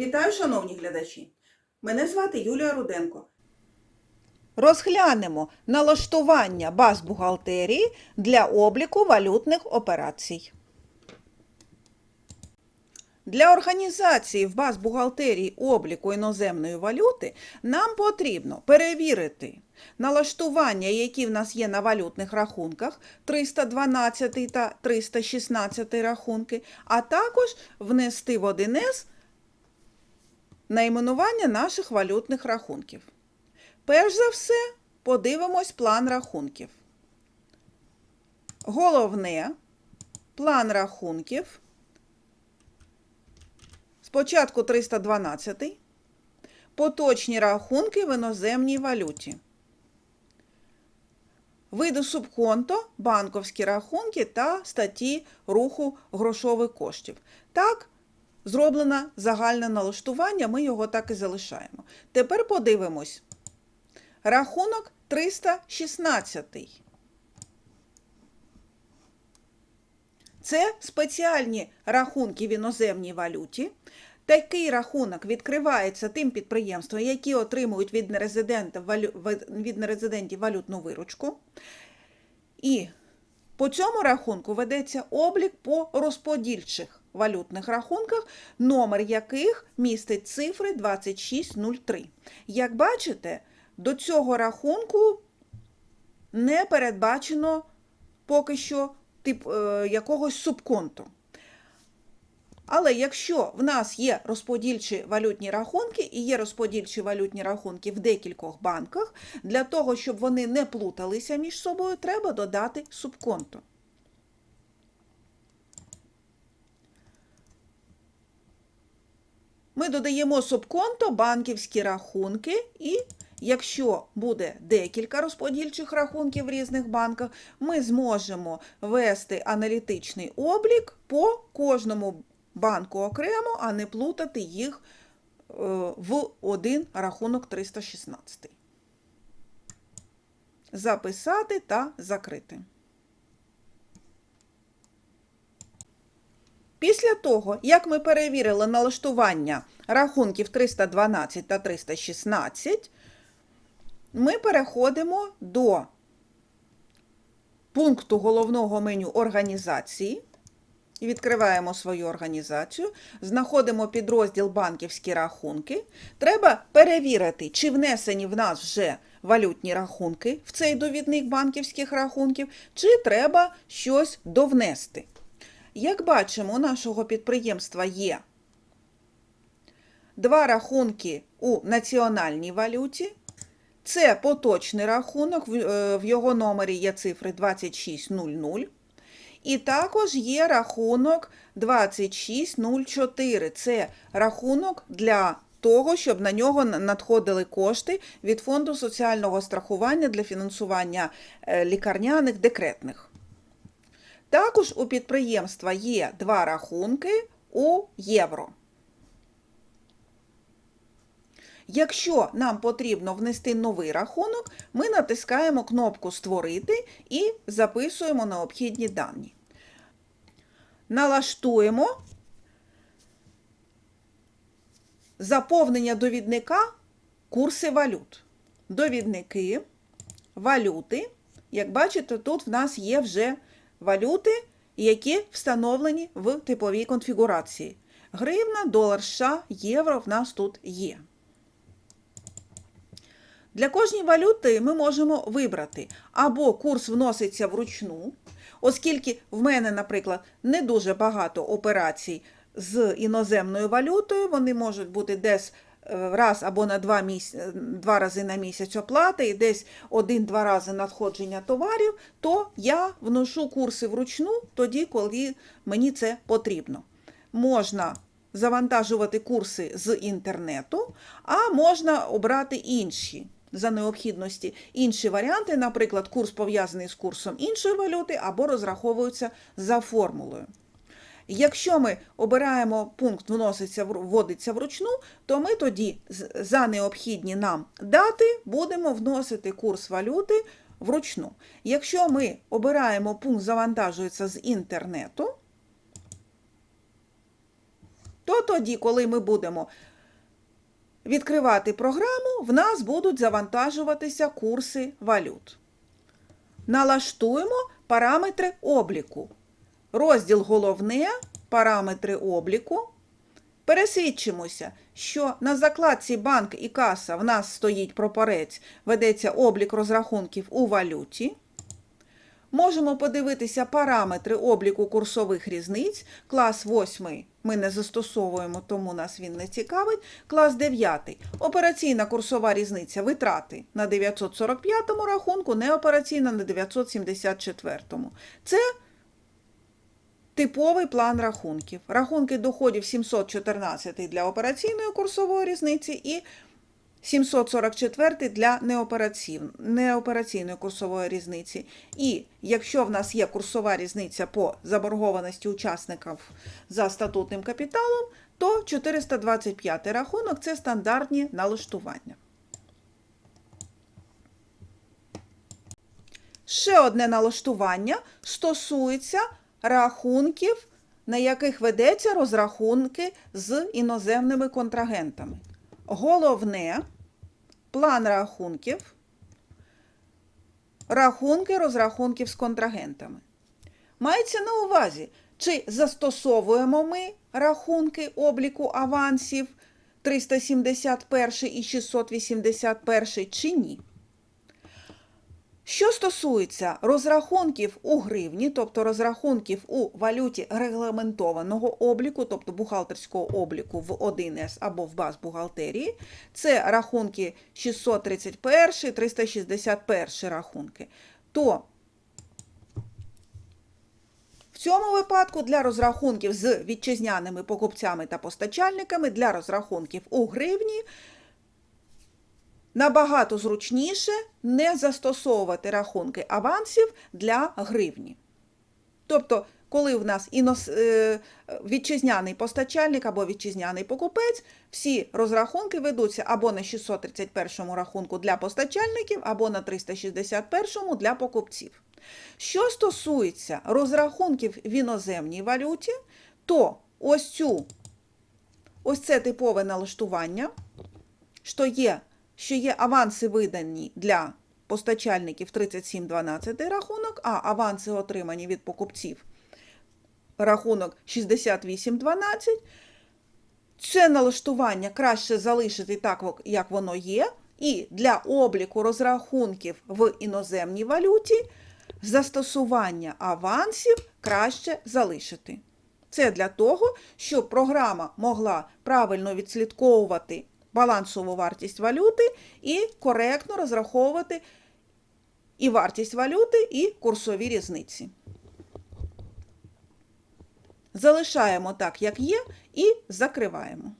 Вітаю, шановні глядачі! Мене звати Юлія Руденко. Розглянемо налаштування баз бухгалтерії для обліку валютних операцій. Для організації в баз бухгалтерії обліку іноземної валюти нам потрібно перевірити налаштування, які в нас є на валютних рахунках 312 та 316 рахунки, а також внести в 1С найменування наших валютних рахунків. Перш за все, подивимось план рахунків. Головне план рахунків. Спочатку 312. Поточні рахунки в іноземній валюті. Види субконто, банковські рахунки та статті руху грошових коштів. Так, зроблено загальне налаштування, ми його так і залишаємо. Тепер подивимось. Рахунок 316. Це спеціальні рахунки в іноземній валюті. Такий рахунок відкривається тим підприємствам, які отримують від нерезидентів, валю... від нерезидентів валютну виручку. І по цьому рахунку ведеться облік по розподільчих валютних рахунках, номер яких містить цифри 2603. Як бачите, до цього рахунку не передбачено поки що тип е, якогось субконту. Але якщо в нас є розподільчі валютні рахунки і є розподільчі валютні рахунки в декількох банках, для того, щоб вони не плуталися між собою, треба додати субконто. Ми додаємо субконто банківські рахунки і Якщо буде декілька розподільчих рахунків в різних банках, ми зможемо вести аналітичний облік по кожному банку окремо, а не плутати їх е, в один рахунок 316. Записати та закрити. Після того, як ми перевірили налаштування рахунків 312 та 316, ми переходимо до пункту головного меню організації. Відкриваємо свою організацію, знаходимо підрозділ банківські рахунки. Треба перевірити, чи внесені в нас вже валютні рахунки в цей довідник банківських рахунків, чи треба щось довнести. Як бачимо, у нашого підприємства є два рахунки у національній валюті. Це поточний рахунок, в його номері є цифри 2600. І також є рахунок 2604. Це рахунок для того, щоб на нього надходили кошти від Фонду соціального страхування для фінансування лікарняних декретних. Також у підприємства є два рахунки у євро. Якщо нам потрібно внести новий рахунок, ми натискаємо кнопку Створити і записуємо необхідні дані. Налаштуємо заповнення довідника курси валют. Довідники, валюти. Як бачите, тут в нас є вже валюти, які встановлені в типовій конфігурації. Гривна, долар США, євро в нас тут є. Для кожної валюти ми можемо вибрати або курс вноситься вручну, оскільки в мене, наприклад, не дуже багато операцій з іноземною валютою, вони можуть бути десь раз або на два, міс... два рази на місяць оплати і десь один-два рази надходження товарів, то я вношу курси вручну тоді, коли мені це потрібно. Можна завантажувати курси з інтернету, а можна обрати інші за необхідності інші варіанти, наприклад, курс пов'язаний з курсом іншої валюти, або розраховуються за формулою. Якщо ми обираємо пункт вноситься, вводиться вручну, то ми тоді за необхідні нам дати будемо вносити курс валюти вручну. Якщо ми обираємо пункт завантажується з інтернету, то тоді, коли ми будемо відкривати програму, в нас будуть завантажуватися курси валют. Налаштуємо параметри обліку. Розділ головне параметри обліку. Пересвідчимося, що на закладці банк і каса в нас стоїть пропорець, ведеться облік розрахунків у валюті. Можемо подивитися параметри обліку курсових різниць. Клас 8 ми не застосовуємо, тому нас він не цікавить. Клас 9. Операційна курсова різниця витрати на 945 рахунку, неопераційна на 974. Це Типовий план рахунків. Рахунки доходів 714 для операційної курсової різниці і 744 для неопераційн- неопераційної курсової різниці. І якщо в нас є курсова різниця по заборгованості учасників за статутним капіталом, то 425 рахунок це стандартні налаштування. Ще одне налаштування стосується рахунків, на яких ведеться розрахунки з іноземними контрагентами. Головне план рахунків, рахунки розрахунків з контрагентами. Мається на увазі, чи застосовуємо ми рахунки обліку авансів 371 і 681 чи ні. Що стосується розрахунків у гривні, тобто розрахунків у валюті регламентованого обліку, тобто бухгалтерського обліку в 1С або в баз бухгалтерії, це рахунки 631, 361 рахунки, то в цьому випадку для розрахунків з вітчизняними покупцями та постачальниками, для розрахунків у гривні набагато зручніше не застосовувати рахунки авансів для гривні. Тобто, коли в нас інос... е, вітчизняний постачальник або вітчизняний покупець, всі розрахунки ведуться або на 631 рахунку для постачальників, або на 361 для покупців. Що стосується розрахунків в іноземній валюті, то ось цю ось це типове налаштування, що є що є аванси видані для постачальників 3712 рахунок, а аванси отримані від покупців рахунок 6812. Це налаштування краще залишити так, як воно є, і для обліку розрахунків в іноземній валюті застосування авансів краще залишити. Це для того, щоб програма могла правильно відслідковувати балансову вартість валюти і коректно розраховувати і вартість валюти, і курсові різниці. Залишаємо так, як є, і закриваємо.